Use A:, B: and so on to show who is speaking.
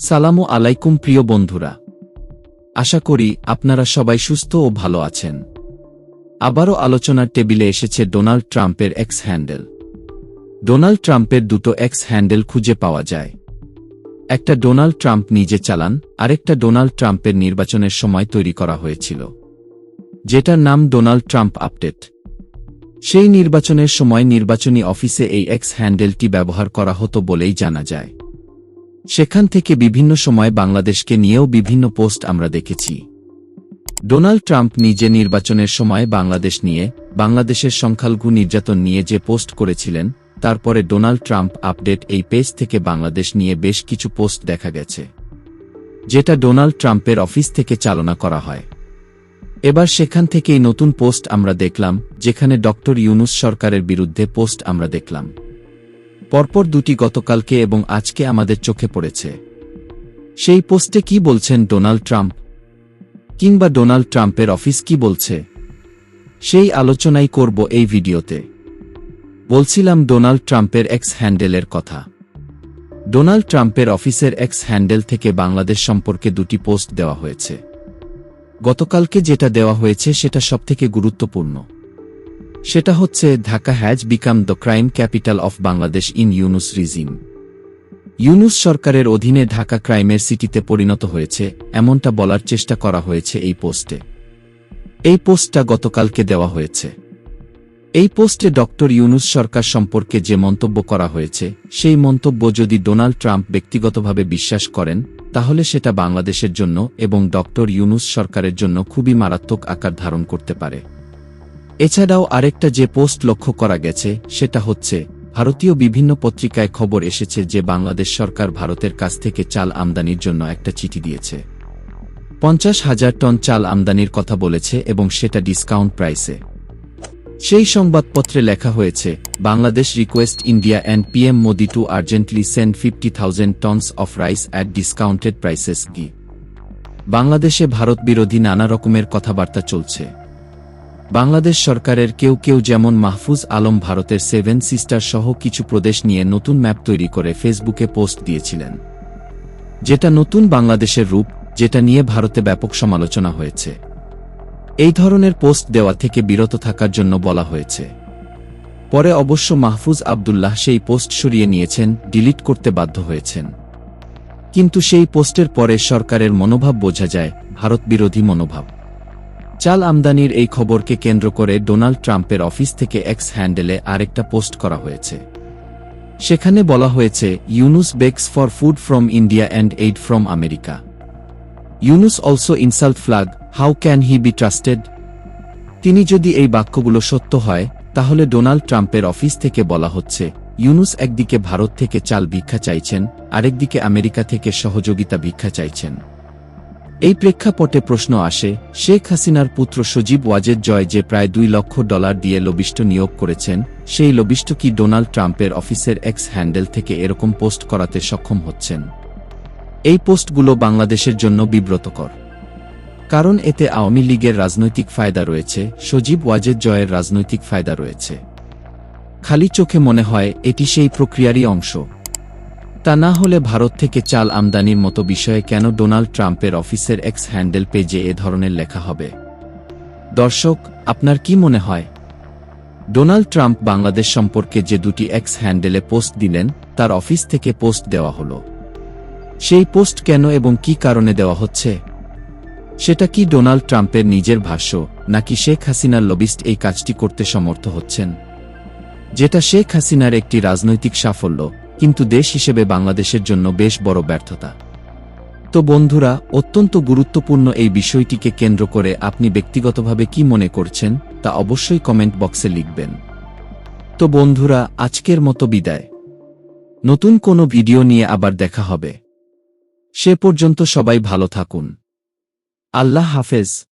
A: সালামু আলাইকুম প্রিয় বন্ধুরা। আশা করি আপনারা সবাই সুস্থ ও ভালো আছেন। আবারও আলোচনার টেবিলে এসেছে ডোনাল্ড ট্রাম্পের এক্স হ্যান্ডেল। ডোনাল্ড ট্রাম্পের দুটো এক্স হ্যান্ডেল খুঁজে পাওয়া যায়। একটা ডোনাল্ড ট্রাম্প নিজে চালান, আরেকটা ডোনাল্ড ট্রাম্পের নির্বাচনের সময় তৈরি করা হয়েছিল। যেটার নাম ডোনাল্ড ট্রাম্প আপডেট। সেই নির্বাচনের সময় নির্বাচনী অফিসে এই এক্স হ্যান্ডেলটি ব্যবহার করা হতো বলেই জানা যায়। সেখান থেকে বিভিন্ন সময় বাংলাদেশকে নিয়েও বিভিন্ন পোস্ট আমরা দেখেছি। ডোনাল্ড ট্রাম্প নিজে নির্বাচনের সময় বাংলাদেশ নিয়ে, বাংলাদেশের সংখ্যালঘু নির্যাতন নিয়ে যে পোস্ট করেছিলেন, তারপরে ডোনাল্ড ট্রাম্প আপডেট এই পেজ থেকে বাংলাদেশ নিয়ে বেশ কিছু পোস্ট দেখা গেছে। যেটা ডোনাল্ড ট্রাম্পের অফিস থেকে চালনা করা হয়। এবার সেখান থেকেই নতুন পোস্ট আমরা দেখলাম, যেখানে ডক্টর ইউনুস সরকারের বিরুদ্ধে পোস্ট আমরা দেখলাম। পরপর দুটি গতকালকে এবং আজকে আমাদের চোখে পড়েছে। সেই পোস্টে কি বলছেন ডোনাল্ড ট্রাম্প? কিংবা ডোনাল্ড ট্রাম্পের অফিস কি বলছে? সেই আলোচনাই করব এই ভিডিওতে। বলছিলাম ডোনাল্ড ট্রাম্পের এক্স হ্যান্ডেলের কথা। ডোনাল্ড ট্রাম্পের অফিসের এক্স হ্যান্ডেল থেকে বাংলাদেশ সম্পর্কে দুটি পোস্ট দেওয়া হয়েছে। গতকালকে যেটা দেওয়া হয়েছে সেটা সবথেকে গুরুত্বপূর্ণ। সেটা হচ্ছে Dhaka has become the crime capital of Bangladesh in Yunus regime. Yunus সরকারের অধীনে ঢাকা ক্রাইমের সিটিতে পরিণত হয়েছে, এমনটা বলার চেষ্টা করা হয়েছে এই পোস্টে। এই পোস্টটা গতকালকে দেওয়া হয়েছে। এই পোস্টে ডক্টর ইউনুস সরকার সম্পর্কে যে মন্তব্য করা হয়েছে, সেই মন্তব্য যদি ডোনাল্ড ট্রাম্প ব্যক্তিগতভাবে বিশ্বাস করেন, তাহলে সেটা বাংলাদেশের জন্য এবং ডক্টর ইউনুস সরকারের জন্য খুবই মারাত্মক আকার ধারণ করতে পারে। এছাড়াও আরেকটা যে পোস্ট লক্ষ্য করা গেছে, সেটা হচ্ছে, ভারতীয় বিভিন্ন পত্রিকায় খবর এসেছে যে বাংলাদেশ সরকার ভারতের কাছ থেকে চাল আমদানির জন্য একটা চিঠি দিয়েছে। পঞ্চাশ হাজার টন চাল আমদানির কথা বলেছে এবং সেটা ডিসকাউন্ট প্রাইসে। সেই সংবাদপত্রে লেখা হয়েছে, Bangladesh request India and PM Modi to urgently send fifty thousand tons of rice at discounted prices কি? বাংলাদেশে ভারত বিরোধী নানা রকমের কথাবার্তা চলছে। বাংলাদেশ সরকারের কেউ কেউ যেমন মাহফুজ আলম ভারতের সেভেন সিস্টার সহ কিছু প্রদেশ নিয়ে নতুন ম্যাপ তৈরি করে ফেসবুকে পোস্ট দিয়েছিলেন। যেটা নতুন বাংলাদেশের রূপ, যেটা নিয়ে ভারতে ব্যাপক সমালোচনা হয়েছে। এই ধরনের পোস্ট দেওয়া থেকে বিরত থাকার জন্য বলা হয়েছে। পরে অবশ্য মাহফুজ আবদুল্লাহ সেই পোস্ট সরিয়ে নিয়েছেন, ডিলিট করতে বাধ্য হয়েছেন। কিন্তু সেই পোস্টের পরে সরকারের মনোভাব বোঝা যায় ভারত বিরোধী মনোভাব। চাল আমদানির এই খবরকে কেন্দ্র করে ডোনাল্ড ট্রাম্পের অফিস থেকে এক্স হ্যান্ডেলে আরেকটা পোস্ট করা হয়েছে। সেখানে বলা হয়েছে, Yunus begs for food from India and aid from America. Yunus also insult flag, how can he be trusted? তিনি যদি এই বাক্যগুলো সত্য হয়, তাহলে ডোনাল্ড ট্রাম্পের অফিস থেকে বলা হচ্ছে, ইউনুস একদিকে ভারত থেকে চাল ভিক্ষা চাইছেন, আরেকদিকে আমেরিকা থেকে সহযোগিতা ভিক্ষা চাইছেন। এই প্রেক্ষাপটে প্রশ্ন আসে, শেখ হাসিনার পুত্র সজীব ওয়াজেদ জয় যে প্রায় দুই লক্ষ ডলার দিয়ে লবিষ্ট নিয়োগ করেছেন, সেই লবিষ্ট কি ডোনাল্ড ট্রাম্পের অফিসের এক্স হ্যান্ডেল থেকে এরকম পোস্ট করাতে সক্ষম হচ্ছেন? এই পোস্টগুলো বাংলাদেশের জন্য বিব্রতকর। কারণ এতে আওয়ামী লীগের রাজনৈতিক ফায়দা রয়েছে, সজীব ওয়াজেদ জয়ের রাজনৈতিক ফায়দা রয়েছে। খালি চোখে মনে হয়, এটি সেই প্রক্রিয়ারই অংশ। তা না হলে ভারত থেকে চাল আমদানির মতো বিষয়ে কেন ডোনাল্ড ট্রাম্পের অফিসের এক্স হ্যান্ডেল পেজে এ ধরনের লেখা হবে? দর্শক, আপনার কি মনে হয়? ডোনাল্ড ট্রাম্প বাংলাদেশ সম্পর্কে যে দুটি এক্স হ্যান্ডেলে পোস্ট দিলেন, তার অফিস থেকে পোস্ট দেওয়া হল। সেই পোস্ট কেন এবং কি কারণে দেওয়া হচ্ছে? সেটা কি ডোনাল্ড ট্রাম্পের নিজের ভাষ্য, নাকি শেখ হাসিনার লবিস্ট এই কাজটি করতে সমর্থ হচ্ছেন? যেটা শেখ হাসিনার একটি রাজনৈতিক সাফল্য কিন্তু দেশ হিসেবে বাংলাদেশের জন্য বেশ বড় ব্যর্থতা। তো বন্ধুরা, অত্যন্ত গুরুত্বপূর্ণ এই বিষয়টিকে কেন্দ্র করে আপনি ব্যক্তিগতভাবে কি মনে করছেন, তা অবশ্যই কমেন্ট বক্সে লিখবেন। তো বন্ধুরা, আজকের মতো বিদায়। নতুন কোনো ভিডিও নিয়ে আবার দেখা হবে। সে পর্যন্ত সবাই ভালো থাকুন। আল্লাহ হাফেজ।